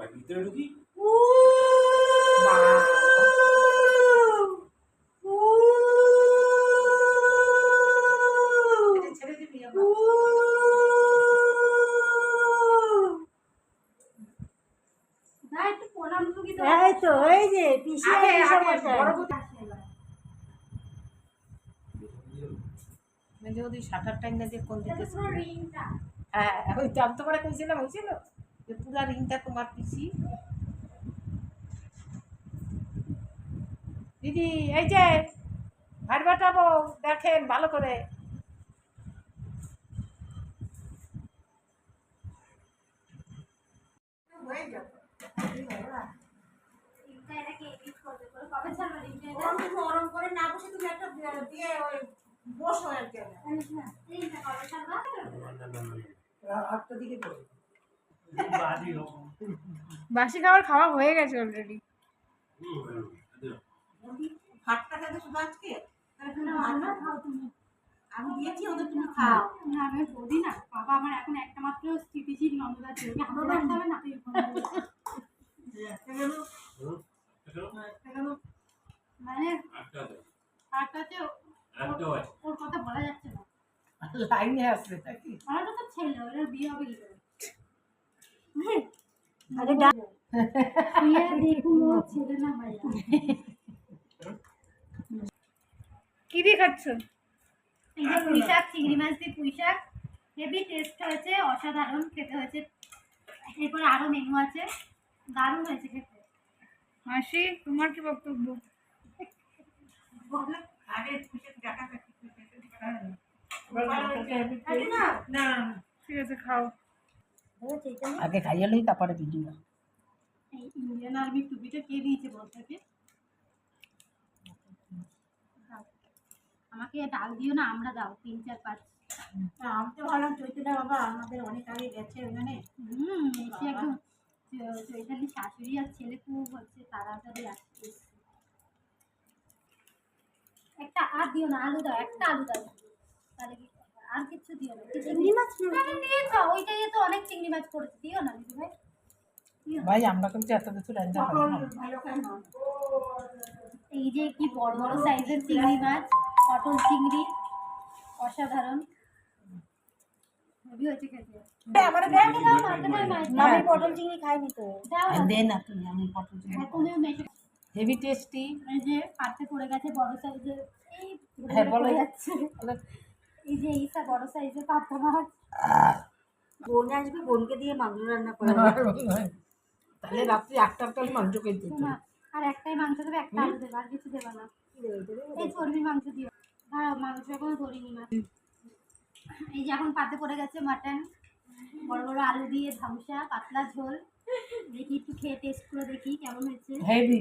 কয় ভিতরে ঢুকি এই তো এই যে পিসি ওদের শাটার টাইম না দিয়ে কোন দিকে হ্যাঁ ওই তো আমি তোমার কইছিলাম হয়েছিল যে পুরা রিংটা তোমার পিসি দিদি এই যে ভাট বাটাবো দেখেন ভালো করে। হয়ে গরম করে না বসে তুমি একটা দিয়ে- দিয়ে ওই বসো এক জায়গায় রিংটা কবে ছাড়বা আটটা দিকে করো বাসি খাবার খাওয়া হয়ে গেছে অলরেডি আমি দিয়েছি ওদের তুমি খাও। না আমি বলি না বাবা আমার এখন একটা মাত্র স্থিতিশীল ছিল হবে না? মানে ওর কথা বলা যাচ্ছে না। লাইনে আসবে নাকি আমার তো ছেলে ওর বিয়ে হবে কি আরে না কি দিয়ে খাচ্ছ? এই যে পুঁই শাক চিংড়ি মাছ দিয়ে পুঁই শাক হেভি টেস্ট হয়েছে অসাধারণ খেতে হয়েছে। এরপরে আরও মেনু আছে। দারুণ হয়েছে খেতে। মাসি তোমার কি বক্তব্য? আগে টাকা না না। ঠিক আছে খাও। আগে খাইয়ে লই তারপরে ভিডিও এই ইন্ডিয়ান আর্মি টুপিটা কে দিয়েছে বলটাকে আমাকে ডাল দিও না আমরা দাও তিন চার পাঁচ। আমি তো ভাবলাম চৈতন্য বাবা আমাদের অনেক আগে গেছে ওখানে হুম এসে একদম চৈতালি শাশুড়ি আর ছেলে খুব হচ্ছে তাড়াতাড়ি আসছে একটা আর দিও না আলু দাও একটা আলু দাও। তাহলে আর কিছু দিও না চিংড়ি মাছ দিয়েছ ওইটাই তো অনেক চিংড়ি মাছ করেছে দিও না দিদি ভাই। ভাই আমরা কিন্তু এত কিছু রান্না করি না। এই যে কি বড় বড় সাইজের চিংড়ি মাছ পটল চিংড়ি অসাধারণ। Heavy tasty. এই যে পাতে পড়ে গেছে বড় সাইজের। এই হ্যাঁ, বলো। যাচ্ছে। এই যে বড় সাইজের মাছ বোন আসবে বোনকে দিয়ে মাংস রান্না করে তাহলে রাত্রি আটটার তাহলে মাংস খেতে আর একটাই মাংস দেবে একটা আলু দেবে আর কিছু দেবে না। এই চর্বির মাংস দিও। মাংস এখনও ধরিনি মাছ এই যে এখন পাতে পড়ে গেছে মাটন। বড় বড় আলু দিয়ে ধামসা পাতলা ঝোল। দেখি একটু খেয়ে টেস্ট করে দেখি কেমন হয়েছে। হেভি